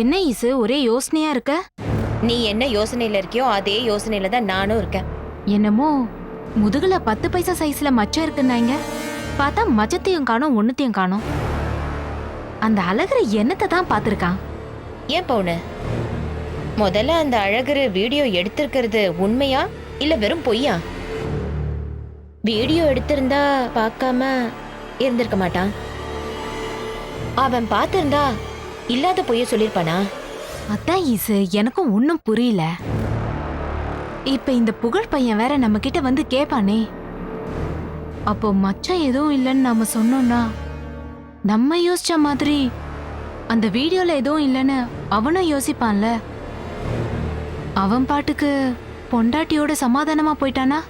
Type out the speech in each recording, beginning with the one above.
என்ன ஈசு ஒரே யோசனையா இருக்க? நீ என்ன யோசனையில இருக்கியோ அதே யோசனையில தான் நானும் இருக்கேன். என்னமோ முதுகுல பத்து பைசா சைஸ்ல மச்சம் இருக்குன்னாங்க. பார்த்தா மச்சத்தையும் காணோம் ஒண்ணுத்தையும் காணோம். அந்த அழகரை என்னத்தை தான் பார்த்திருக்கான்? ஏன் பவுனு? முதல்ல அந்த அழகரு வீடியோ எடுத்திருக்கிறது உண்மையா இல்ல வெறும் பொய்யா? வீடியோ எடுத்திருந்தா பார்க்காம இருந்திருக்க மாட்டான். அவன் பார்த்திருந்தா இல்லாத பொய்ய சொல்லிருப்பானா? அதான் ஈசு எனக்கும் ஒன்னும் புரியல. இப்ப இந்த புகழ் பையன் வேற நம்ம கிட்ட வந்து கேப்பானே. அப்போ மச்சம் எதுவும் இல்லைன்னு நாம சொன்னோம்னா நம்ம யோசிச்ச மாதிரி அந்த வீடியோல எதுவும் இல்லைன்னு அவனும் யோசிப்பான்ல. அவன் பாட்டுக்கு பொண்டாட்டியோட சமாதானமா போயிட்டானா?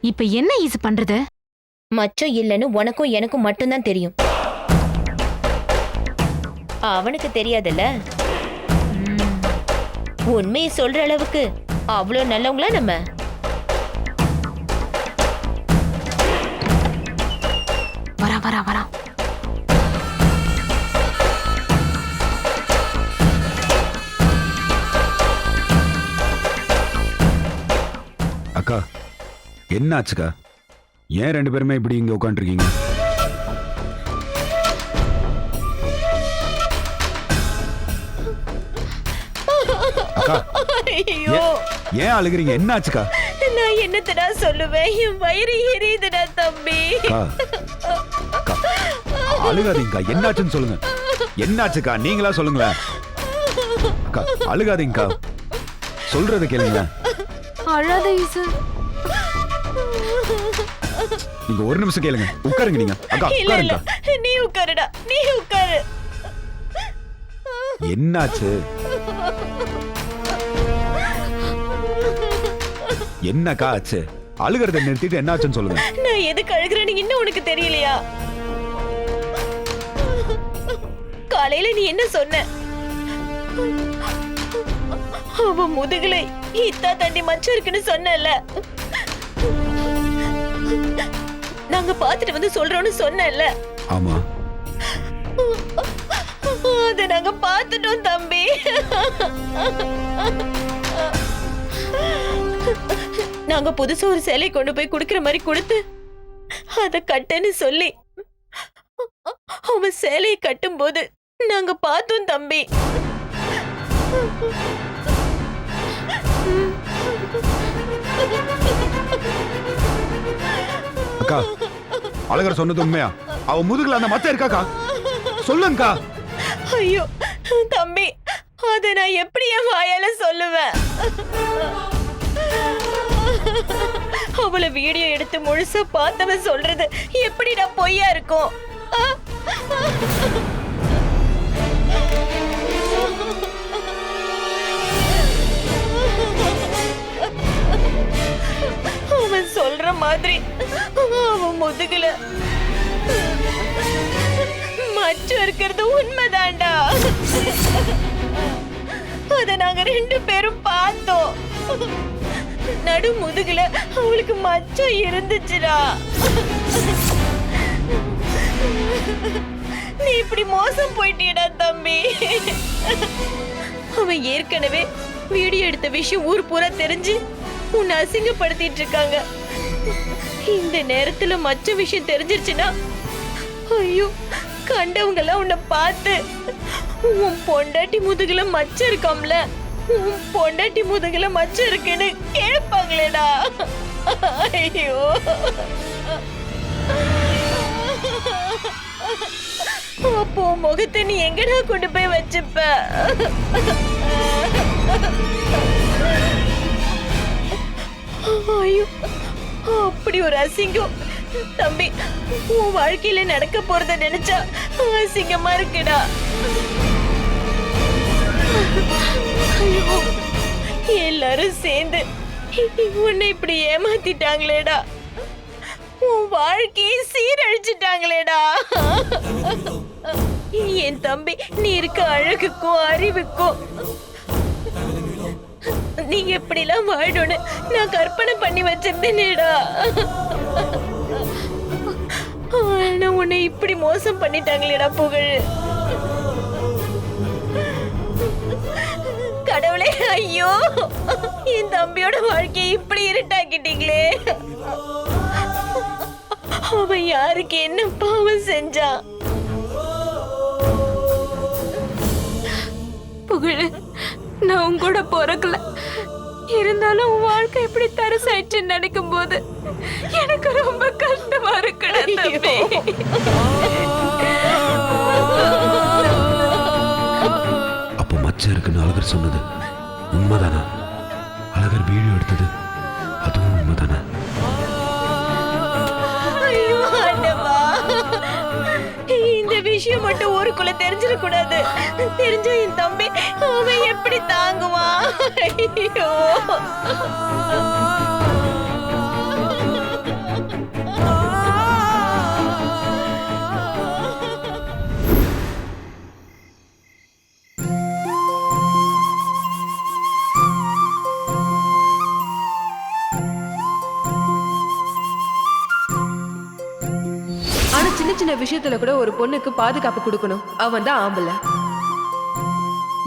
இப்ப என்ன ஈசு பண்றது? மச்சம் இல்லைன்னு உனக்கும் எனக்கும் மட்டும்தான் தெரியும். அவனுக்கு தெரியாதுல்ல? உண்மையை சொல்ற அளவுக்கு அவ்வளோ நல்லவங்களா நம்ம? வரா வரா வரா. அக்கா என்ன ஆச்சுக்கா ஏன் ரெண்டு பேருமே இப்படி இங்க உட்காந்துருக்கீங்க? ஐயோ. ஏன் அழுகுறீங்க? என்ன ஆச்சுக்கா நான் என்னத்தடா சொல்லுவேன்? என் வயிறு எரியுதுடா தம்பி. அழுகாதீங்கக்கா. என்னாச்சுன்னு சொல்லுங்க. என்னாச்சுக்கா? நீங்களா சொல்லுங்களேன். அக்கா அழுகாதீங்கக்கா. சொல்றத கேளுங்க. அழாத ஈசு. நீங்க ஒரு நிமிஷம் கேளுங்க. உட்காருங்க நீங்க. அக்கா உட்காருங்கக்கா. நீ உட்காருடா. நீ உட்காரு. என்னாச்சு? என்னக்கா ஆச்சு அழுகிறத நிறுத்திட்டு என்னாச்சுன்னு சொல்லுங்க. நான் எதுக்கு அழுகிறேன்னு இன்னும் உனக்கு தெரியலையா? காலையில நீ என்ன சொன்ன? அவ முதுகுல இத்தா தண்ணி மச்சம் இருக்குன்னு சொன்னல நாங்க பாத்துட்டு வந்து சொல்றோம்னு சொன்னல ஆமா. அத நாங்க பாத்துட்டோம் தம்பி. நாங்க புதுசா ஒரு சேலை கொண்டு போய் குடுக்கிற மாதிரி கொடுத்து அத கட்டன்னு சொல்லி அவன் சேலையை கட்டும்போது நாங்க பார்த்தோம் தம்பி. அக்கா அழகர் சொன்னது உண்மையா? அவ முதுகுல அந்த மச்சம் இருக்காக்கா சொல்லுங்கக்கா. ஐயோ தம்பி அத நான் எப்படி என் வாயால சொல்லுவேன்? அவளை வீடியோ எடுத்து முழுசா பார்த்தவன் சொல்றது எப்படிடா பொய்யா இருக்கும்? அவன் சொல்ற மாதிரி அவன் முதுகுல மச்சம் இருக்கிறது உண்மைதான்டா. அதை நாங்க ரெண்டு பேரும் பார்த்தோம். நடு முதுகுல அவளுக்கு மச்சம் இருந்துச்சுடா. நீ இப்படி மோசம் போயிட்டியடா தம்பி. அவன் ஏற்கனவே வீடியோ எடுத்த விஷயம் ஊர் பூரா தெரிஞ்சு உன்னை அசிங்கப்படுத்திட்டு இருக்காங்க. இந்த நேரத்துல மச்ச விஷயம் தெரிஞ்சிருச்சுன்னா ஐயோ கண்டவங்க எல்லாம் உன்னை பார்த்து உன் பொண்டாட்டி முதுகுல மச்சம் இருக்காம்ல. பொண்டாட்டி முதுகுல மச்சம் இருக்குன்னு கேட்பாங்களேடா ஐயோ. அப்போ முகத்தை நீ எங்கடா கொண்டு போய் வச்சுப்ப? ஐயோ அப்படி ஒரு அசிங்கம். தம்பி உன் வாழ்க்கையில நடக்க போறத நினைச்சா அசிங்கமா இருக்குடா. ஐயோ எல்லாரும் சேர்ந்து உன்னை இப்படி ஏமாத்திட்டாங்களேடா. உன் வாழ்க்கையை சீரழிச்சிட்டாங்களேடா. என் தம்பி நீ இருக்க அழகுக்கும் அறிவுக்கும் நீங்க எப்படிலாம் வாழணும்னு நான் கற்பனை பண்ணி வச்சிருந்தேனேடா. ஆனா உன்னை இப்படி மோசம் பண்ணிட்டாங்களேடா புகழ். ஐயோ. என் தம்பியோட வாழ்க்கையை இப்படி இருட்டாக்கிட்டீங்களே. அவன் யாருக்கு என்ன பாவம் செஞ்சான் புகழ் நான் உன் கூட பிறக்கல. இருந்தாலும் உன் வாழ்க்கை எப்படி தரசாயிடுச்சுன்னு நினைக்கும் போது எனக்கு உண்மைதானா? அழகர் வீடியோ எடுத்தது அதுவும் உண்மைதானா? இந்த விஷயம் மட்டும் ஊருக்குள்ள தெரிஞ்சிடக்கூடாது. தெரிஞ்ச என் தம்பி அவன் எப்படி தாங்குவான்? ஐயோ. சின்ன விஷயத்துல கூட ஒரு பொண்ணுக்கு பாதுகாப்பு கொடுக்கணும். அவன் தான் ஆம்பளை.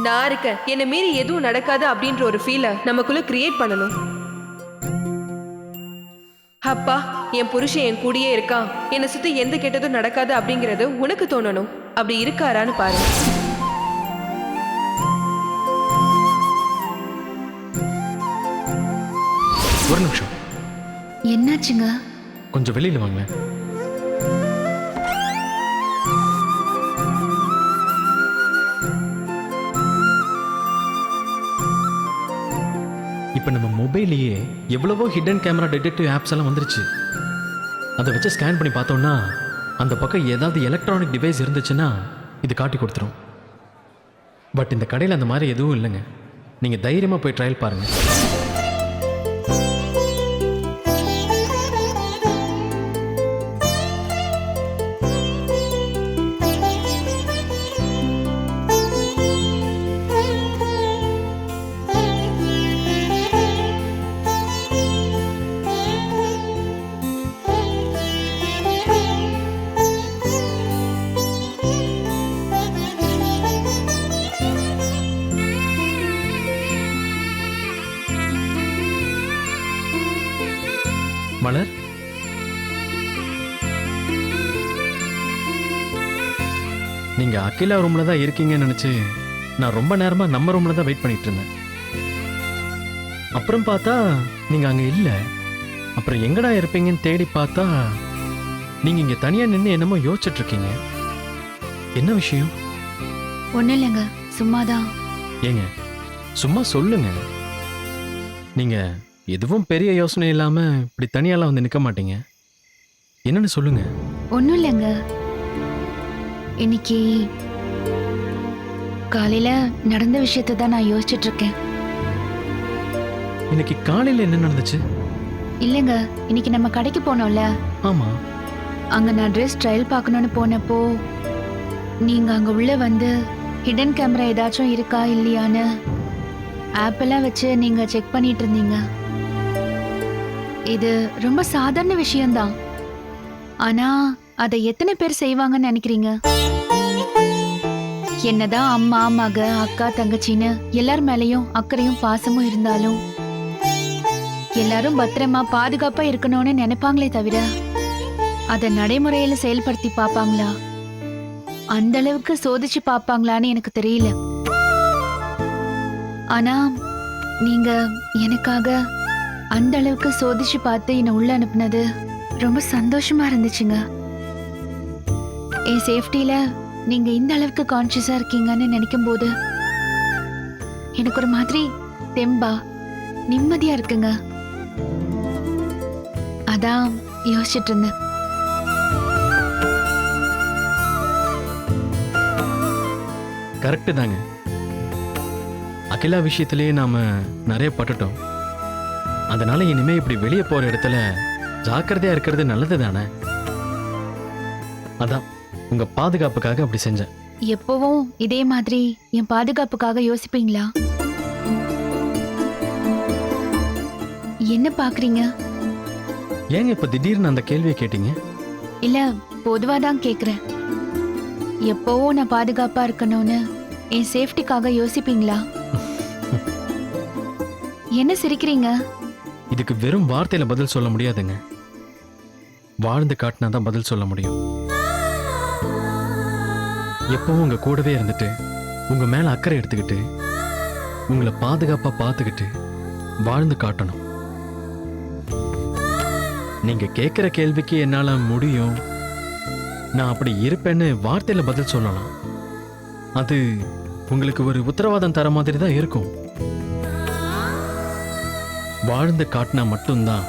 நான் இருக்கேன். என்னை மீறி எதுவும் நடக்காது அப்படின்ற ஒரு ஃபீலை நமக்குள்ள கிரியேட் பண்ணணும். அப்பா என் புருஷன் என் கூடயே இருக்கான். என்னை சுத்தி எந்த கெட்டதும் நடக்காது அப்படிங்கறது உனக்கு தோணணும். அப்படி இருக்காரான்னு பாரு. ஒரு நிமிஷம். என்னாச்சுங்க? கொஞ்சம் வெளியில் வாங்க. இப்போ நம்ம மொபைல்லையே எவ்வளவோ ஹிடன் கேமரா டிடெக்டிவ் ஆப்ஸ் எல்லாம் வந்துருச்சு. அதை வச்சு ஸ்கேன் பண்ணி பார்த்தோம்னா அந்த பக்கம் ஏதாவது எலக்ட்ரானிக் டிவைஸ் இருந்துச்சுன்னா இது காட்டி கொடுத்துரும். பட் இந்த கடையில் அந்த மாதிரி எதுவும் இல்லைங்க. நீங்கள் தைரியமாக போய் ட்ரையல் பாருங்கள் அகிலா ரூம்ல தான் இருக்கீங்கன்னு நினைச்சு நான் ரொம்ப நேரமா நம்ம ரூம்ல தான் வெயிட் பண்ணிட்டு இருந்தேன். அப்புறம் பார்த்தா நீங்க அங்க இல்ல. அப்புறம் எங்கடா இருப்பீங்கன்னு தேடி பார்த்தா நீங்க இங்க தனியா நின்று என்னமோ யோசிச்சுட்டு இருக்கீங்க. என்ன விஷயம்? ஒன்றும் இல்லைங்க. சும்மாதான். ஏங்க சும்மா சொல்லுங்க. நீங்க எதுவும் பெரிய யோசனை இல்லாம இப்படி தனியாலாம் வந்து நிக்க மாட்டீங்க. என்னன்னு சொல்லுங்க. ஒன்றும் இல்லைங்க. இன்னைக்கு காலையில நடந்த விஷயத்தை தான் நான் யோசிச்சுட்டு இருக்கேன். இன்னைக்கு காலையில என்ன நடந்துச்சு? இல்லைங்க இன்னைக்கு நம்ம கடைக்கு போனோம்ல. ஆமா. அங்க நான் ட்ரெஸ் ட்ரையல் பார்க்கணும்னு போனப்போ நீங்க அங்க உள்ள வந்து ஹிடன் கேமரா ஏதாச்சும் இருக்கா இல்லையான்னு ஆப்பெல்லாம் வச்சு நீங்க செக் பண்ணிட்டு இருந்தீங்க. இது ரொம்ப சாதாரண விஷயம்தான். ஆனா அதை எத்தனை பேர் செய்வாங்கன்னு நினைக்கிறீங்க? என்னதான் அம்மா மக அக்கா தங்கச்சின்னு எல்லார் மேலயும் அக்கறையும் பாசமும் இருந்தாலும் எல்லாரும் பத்திரமா பாதுகாப்பா இருக்கணும்னு நினைப்பாங்களே தவிர அதை நடைமுறையில செயல்படுத்தி பார்ப்பாங்களா? அந்த அளவுக்கு சோதிச்சு பார்ப்பாங்களான்னு எனக்கு தெரியல. ஆனா நீங்க எனக்காக அந்த அளவுக்கு சோதிச்சு பார்த்து என்னை உள்ள அனுப்புனது ரொம்ப சந்தோஷமா இருந்துச்சுங்க. என் சேஃப்டியில நீங்க இந்த அளவுக்கு கான்சியஸா இருக்கீங்கன்னு நினைக்கும் போது எனக்கு ஒரு மாதிரி தெம்பா நிம்மதியா இருக்குங்க. அதான் யோசிச்சுட்டு இருந்தேன் கரெக்டு தாங்க. அகிலா விஷயத்திலேயே நாம நிறைய பட்டுட்டோம். அதனால இனிமே இப்படி வெளியே போற இடத்துல ஜாக்கிரதையா இருக்கிறது நல்லது தானே? அதான். உங்க பாதுகாப்புக்காக அப்படி செஞ்சேன். எப்பவும் இதே மாதிரி என் பாதுகாப்புக்காக யோசிப்பீங்களா? என்ன பாக்குறீங்க? ஏங்க இப்ப திடீர்னு அந்த கேள்வியை கேட்டீங்க? இல்ல பொதுவா தான் கேக்குறேன். எப்பவும் நான் பாதுகாப்பா இருக்கணும்னு என் சேஃப்டிக்காக யோசிப்பீங்களா? என்ன சிரிக்கிறீங்க? இதுக்கு வெறும் வார்த்தையில பதில் சொல்ல முடியாதுங்க. வாழ்ந்து காட்டினா தான் பதில் சொல்ல முடியும். எப்பவும் உங்க கூடவே இருந்துட்டு உங்க மேல அக்கறை எடுத்துக்கிட்டு உங்களை பாதுகாப்பா பார்த்துக்கிட்டு வாழ்ந்து காட்டணும். நீங்க கேட்குற கேள்விக்கு என்னால முடியும். நான் அப்படி இருப்பேன்னு வார்த்தையில பதில் சொல்லலாம். அது உங்களுக்கு ஒரு உத்தரவாதம் தர மாதிரி தான் இருக்கும். வாழ்ந்து காட்டினா மட்டும்தான்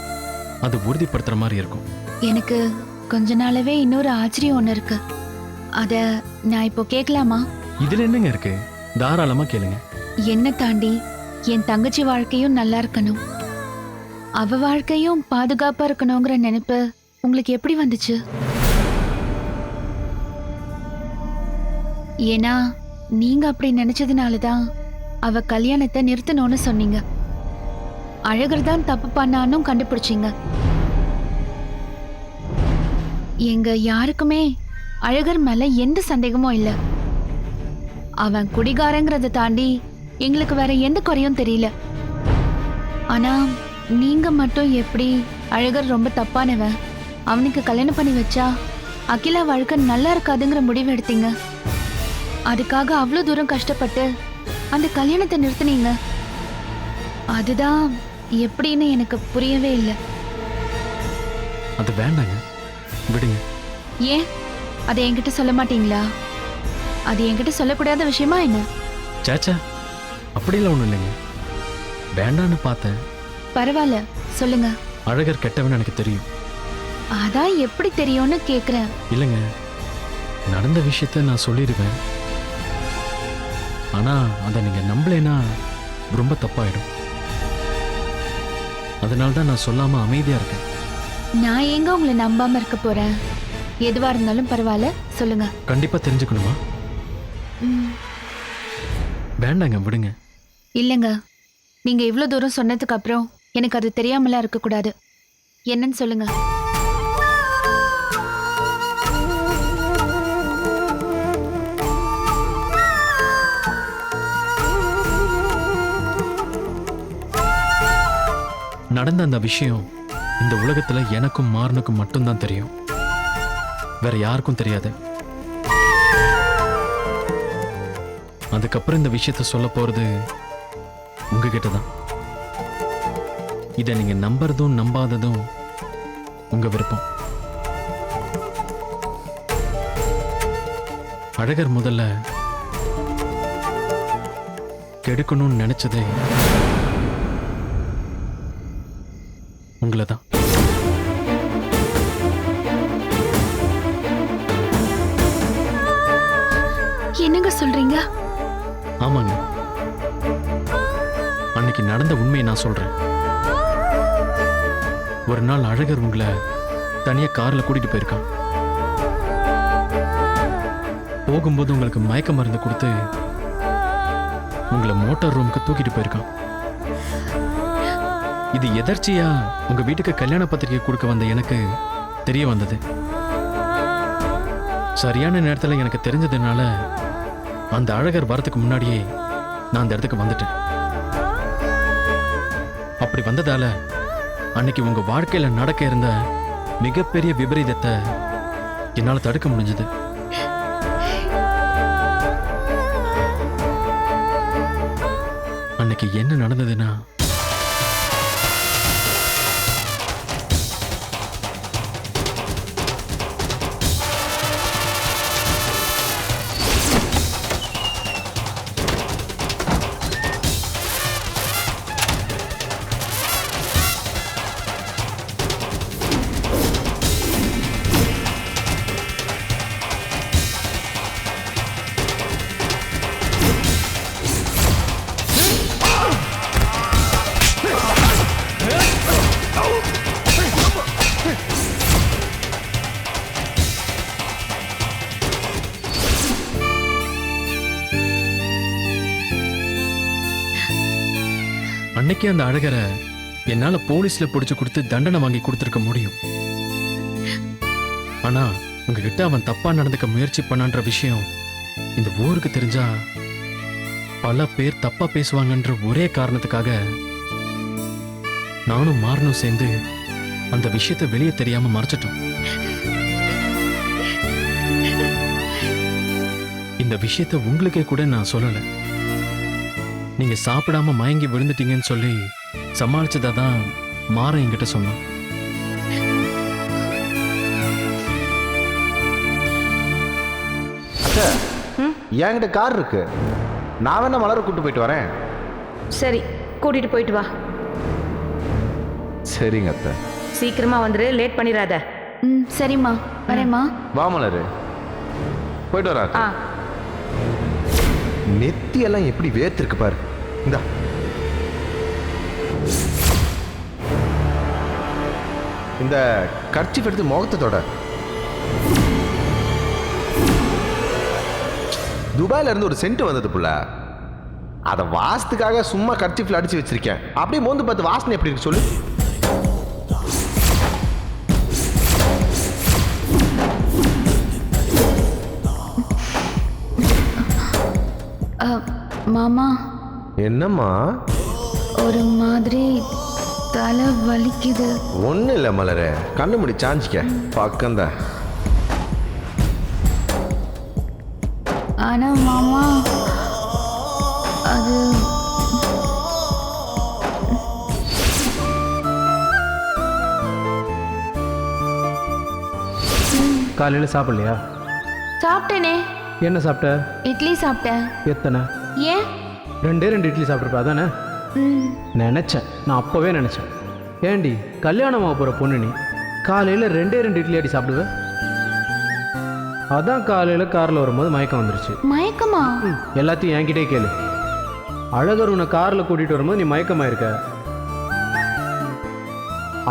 அது உறுதிப்படுத்துற மாதிரி இருக்கும். எனக்கு கொஞ்ச நாளவே இன்னொரு ஆச்சரியம் ஒன்று இருக்கு. அத நான் இப்போ கேட்கலாமா இதுல என்னங்க இருக்கு? தாராளமா கேளுங்க. என்ன தாண்டி என் தங்கச்சி வாழ்க்கையும் நல்லா இருக்கணும். அவ வாழ்க்கையும் பாதுகாப்பா இருக்கணுங்கிற நினைப்பு உங்களுக்கு எப்படி வந்துச்சு? ஏன்னா நீங்க அப்படி நினைச்சதுனால தான் அவ கல்யாணத்தை நிறுத்தணும்னு சொன்னீங்க. அழகர் தான் தப்பு பண்ணானும் கண்டுபிடிச்சீங்க. எங்க யாருக்குமே அழகர் மேல எந்த சந்தேகமும் இல்ல. அவன் குடிகாரங்கிறத தாண்டி எங்களுக்கு வேற எந்த குறையும் தெரியல. ஆனா நீங்க மட்டும் எப்படி அழகர் ரொம்ப தப்பானவன்? அவனுக்கு கல்யாணம் பண்ணி வச்சா அகிலா வாழ்க்கை நல்லா இருக்காதுங்கிற முடிவு எடுத்தீங்க. அதுக்காக அவ்வளோ தூரம் கஷ்டப்பட்டு அந்த கல்யாணத்தை நிறுத்துனீங்க. அதுதான் எப்படின்னு எனக்கு புரியவே இல்லை. அது வேண்டாங்க. விடுங்க. ஏன்? அதை என்கிட்ட சொல்ல மாட்டீங்களா? அது என்கிட்ட சொல்லக்கூடாத விஷயமா என்ன? சேச்சா அப்படியெல்லாம் ஒன்றும் இல்லைங்க. வேண்டான்னு பார்த்தேன். பரவாயில்ல சொல்லுங்க. அழகர் கெட்டவன் எனக்கு தெரியும். அதான் எப்படி தெரியும்னு கேக்குறேன். இல்லைங்க நடந்த விஷயத்த நான் சொல்லிடுவேன். ஆனா அதை நீங்க நம்பலைன்னா ரொம்ப தப்பாயிடும். அதனால தான் நான் சொல்லாம அமைதியா இருக்கேன். நான் எங்க உங்களை நம்பாம இருக்க போறேன்? எதுவா இருந்தாலும் பரவாயில்ல. சொல்லுங்க. கண்டிப்பா தெரிஞ்சுக்கணுமா? வேண்டாங்க விடுங்க. இல்லைங்க. நீங்க இவ்வளவு தூரம் சொன்னதுக்கு அப்புறம் எனக்கு அது தெரியாமலாம் இருக்க கூடாது என்னன்னு சொல்லுங்க. நடந்த அந்த விஷயம் இந்த உலகத்துல எனக்கும் மாறனுக்கும் மட்டும்தான் தெரியும். வேற யாருக்கும் தெரியாது. அதுக்கப்புறம் இந்த விஷயத்த சொல்ல போறது உங்ககிட்ட தான் இதை நீங்க நம்புறதும் நம்பாததும் உங்க விருப்பம். அழகர் முதல்ல கெடுக்கணும்னு நினைச்சதே ஆமாங்க. அன்னைக்கு நடந்த உண்மையை நான் சொல்றேன். ஒரு நாள் அழகர் உங்களை தனியா கார்ல கூட்டிட்டு போயிருக்கான். போகும்போது உங்களுக்கு மயக்க மருந்து கொடுத்து உங்களை மோட்டார் ரூமுக்கு தூக்கிட்டு போயிருக்கான். இது எதர்ச்சியா உங்க வீட்டுக்கு கல்யாண பத்திரிக்கை கொடுக்க வந்த எனக்கு தெரிய வந்தது. சரியான நேரத்துல எனக்கு தெரிஞ்சதுனால அந்த அழகர் வரதுக்கு முன்னாடியே நான் அந்த இடத்துக்கு வந்துட்டேன். அப்படி வந்ததால அன்னைக்கு உங்க வாழ்க்கையில நடக்க இருந்த மிகப்பெரிய விபரீதத்தை என்னால தடுக்க முடிஞ்சது. அன்னைக்கு என்ன நடந்ததுன்னா அன்னைக்கே அந்த அழகரை என்னால போலீஸ்ல பிடிச்சு கொடுத்து தண்டனை வாங்கி கொடுத்துருக்க முடியும். ஆனா உங்ககிட்ட அவன் தப்பா நடந்துக்க முயற்சி பண்ணான்ற விஷயம் இந்த ஊருக்கு தெரிஞ்சா பல பேர் தப்பா பேசுவாங்கன்ற ஒரே காரணத்துக்காக நானும் மாறனும் சேர்ந்து அந்த விஷயத்தை வெளியே தெரியாம மறைச்சிட்டோம். இந்த விஷயத்தை உங்களுக்கே கூட நான் சொல்லலை. நீங்க சாப்பிடாம மயங்கி விழுந்துட்டீங்கன்னு சொல்லி சமாளிச்சதா தான் மாற என்கிட்ட சொன்னான். என்கிட்ட கார் இருக்கு. நான் வேணா மலரை கூட்டு போயிட்டு வரேன். சரி கூட்டிட்டு போயிட்டு வா. சரிங்க அத்தை. சீக்கிரமா வந்துரு லேட் பண்ணிடாத ம் சரிம்மா. வரேம்மா. வா மலரு. போயிட்டு வரேன் ஆ. நெத்தி எல்லாம் எப்படி வேர்த்திருக்கு பாரு. இந்தா. இந்த கர்ச்சிப் எடுத்து முகத்தை தொட. துபாயில இருந்து ஒரு சென்ட் வந்தது புள்ள. அதை வாசத்துக்காக சும்மா கர்ச்சிப்ல அடிச்சு வச்சிருக்கேன். அப்படியே மோந்து பார்த்து வாசனை எப்படி இருக்கு சொல்லு. மாமா. என்னம்மா? ஒரு மாதிரி தலை வலிக்குது. ஒன்றும் இல்லை மலரு. கண்ணு முடி சாஞ்சிக்க. பக்கம்தான். ஆனா மாமா அது காலையில் சாப்பிடலையா? சாப்பிட்டேனே. என்ன சாப்பிட்ட? இட்லி சாப்பிட்டேன். எத்தனை? ஏன்? ரெண்டே ரெண்டு இட்லி சாப்பிட்ருப்ப அதானே? நினச்சேன். நான் அப்போவே நினச்சேன். ஏண்டி கல்யாணம் ஆக போகிற பொண்ணு நீ. காலையில் ரெண்டே ரெண்டு இட்லி அடி சாப்பிடுவேன் அதான் காலையில் காரில் வரும்போது மயக்கம் வந்துருச்சு. மயக்கமா? எல்லாத்தையும் என்கிட்டே கேளு. அழகர் உன்னை காரில் கூட்டிகிட்டு வரும்போது நீ மயக்கமாயிருக்க.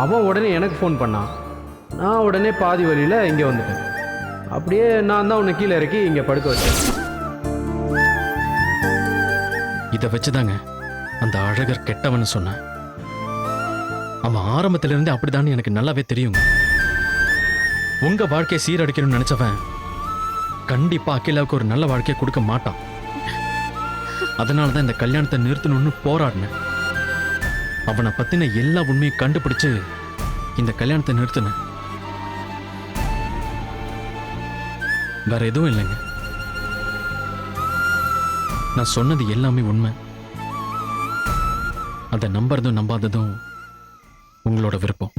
அவன் உடனே எனக்கு ஃபோன் பண்ணான். நான் உடனே பாதி வழியில் இங்கே வந்துட்டேன். அப்படியே நான் தான் உன்னை கீழே இறக்கி இங்கே படுக்க வச்சேன். இதை வச்சுதாங்க அந்த அழகர் கெட்டவன்னு சொன்னேன் அவன் ஆரம்பத்துல இருந்தே அப்படிதான் எனக்கு நல்லாவே தெரியுங்க. உங்க வாழ்க்கையை சீரடிக்கணும்னு நினைச்சவன் கண்டிப்பா அகிலாவுக்கு ஒரு நல்ல வாழ்க்கையை கொடுக்க மாட்டான். அதனால தான் இந்த கல்யாணத்தை நிறுத்தணும்னு போராடினேன். அவனை பத்தின எல்லா உண்மையும் கண்டுபிடிச்சு இந்த கல்யாணத்தை நிறுத்தினேன். வேற எதுவும் இல்லைங்க. நான் சொன்னது எல்லாமே உண்மை. அதை நம்புறதும் நம்பாததும் உங்களோட விருப்பம்.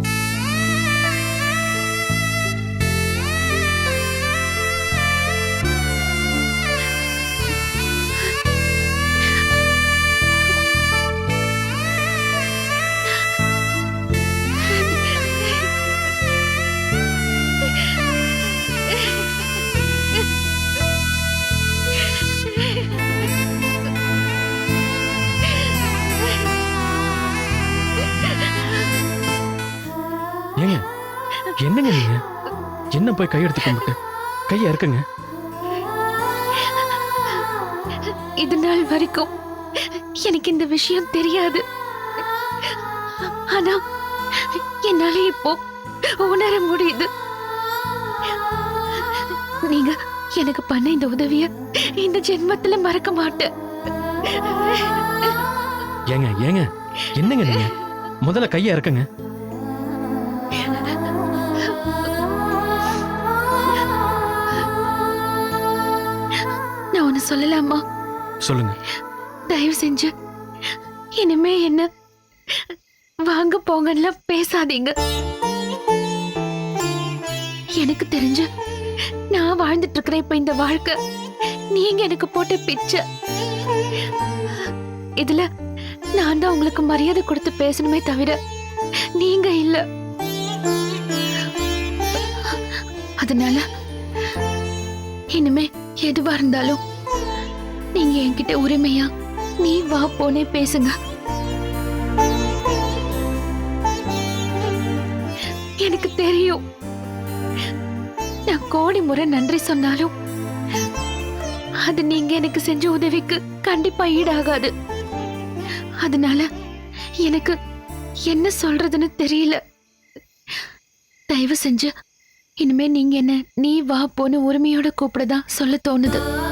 என்னங்க நீங்க? என்ன போய் கையெடுத்து கும்பிட்டு? கையை இறக்குங்க. இது நாள் வரைக்கும் எனக்கு இந்த விஷயம் தெரியாது. ஆனா என்னால இப்போ உணர முடியுது. நீங்க எனக்கு பண்ண இந்த உதவிய இந்த ஜென்மத்துல மறக்க மாட்டேன். ஏங்க ஏங்க என்னங்க நீங்க? முதல்ல கையை இறக்குங்க. ஒன்னு சொல்லலாமா? சொல்லுங்க. தயவு செஞ்சு. இனிமே என்ன? வாங்க போங்கன்னு பேசாதீங்க. எனக்கு தெரிஞ்சு நான் வாழ்ந்துட்டு இருக்கிற இப்ப இந்த வாழ்க்கை நீங்க எனக்கு போட்ட பிச்சை. இதுல நான் தான் உங்களுக்கு மரியாதை கொடுத்து பேசணுமே தவிர நீங்க இல்ல. அதனால இனிமே எதுவா இருந்தாலும் நீங்க என்கிட்ட உரிமையா? நீ வா போனே பேசுங்க. எனக்கு தெரியும். நான் கோடி முறை நன்றி சொன்னாலும் அது நீங்க எனக்கு செஞ்ச உதவிக்கு கண்டிப்பா ஈடாகாது. அதனால எனக்கு என்ன சொல்றதுன்னு தெரியல. தயவு செஞ்சு இனிமே நீங்க என்ன நீ வா போன்னு உரிமையோட கூப்பிடதான் சொல்ல தோணுது.